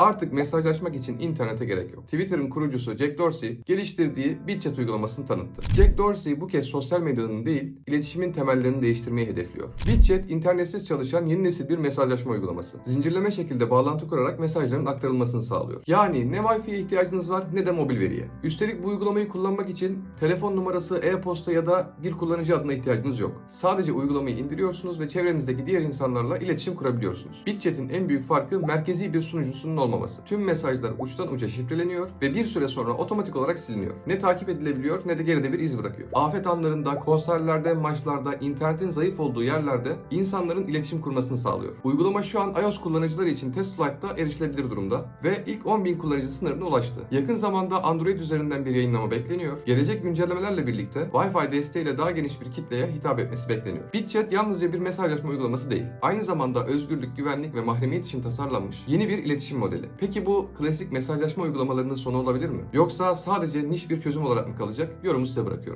Artık mesajlaşmak için internete gerek yok. Twitter'ın kurucusu Jack Dorsey geliştirdiği BitChat uygulamasını tanıttı. Jack Dorsey bu kez sosyal medyanın değil, iletişimin temellerini değiştirmeyi hedefliyor. BitChat internetsiz çalışan yeni nesil bir mesajlaşma uygulaması. Zincirleme şekilde bağlantı kurarak mesajların aktarılmasını sağlıyor. Yani ne Wi-Fi'ye ihtiyacınız var ne de mobil veriye. Üstelik bu uygulamayı kullanmak için telefon numarası, e-posta ya da bir kullanıcı adına ihtiyacınız yok. Sadece uygulamayı indiriyorsunuz ve çevrenizdeki diğer insanlarla iletişim kurabiliyorsunuz. BitChat'in en büyük farkı merkezi bir sunucusunun olmaması. Tüm mesajlar uçtan uca şifreleniyor ve bir süre sonra otomatik olarak siliniyor. Ne takip edilebiliyor ne de geride bir iz bırakıyor. Afet anlarında, konserlerde, maçlarda, internetin zayıf olduğu yerlerde insanların iletişim kurmasını sağlıyor. Uygulama şu an iOS kullanıcıları için test flight'ta erişilebilir durumda ve ilk 10.000 kullanıcı sınırına ulaştı. Yakın zamanda Android üzerinden bir yayınlama bekleniyor. Gelecek güncellemelerle birlikte Wi-Fi desteğiyle daha geniş bir kitleye hitap etmesi bekleniyor. BitChat yalnızca bir mesajlaşma uygulaması değil. Aynı zamanda özgürlük, güvenlik ve mahremiyet için tasarlanmış yeni bir iletişim modeli. Peki bu klasik mesajlaşma uygulamalarının sonu olabilir mi? Yoksa sadece niş bir çözüm olarak mı kalacak? Yorumu size bırakıyorum.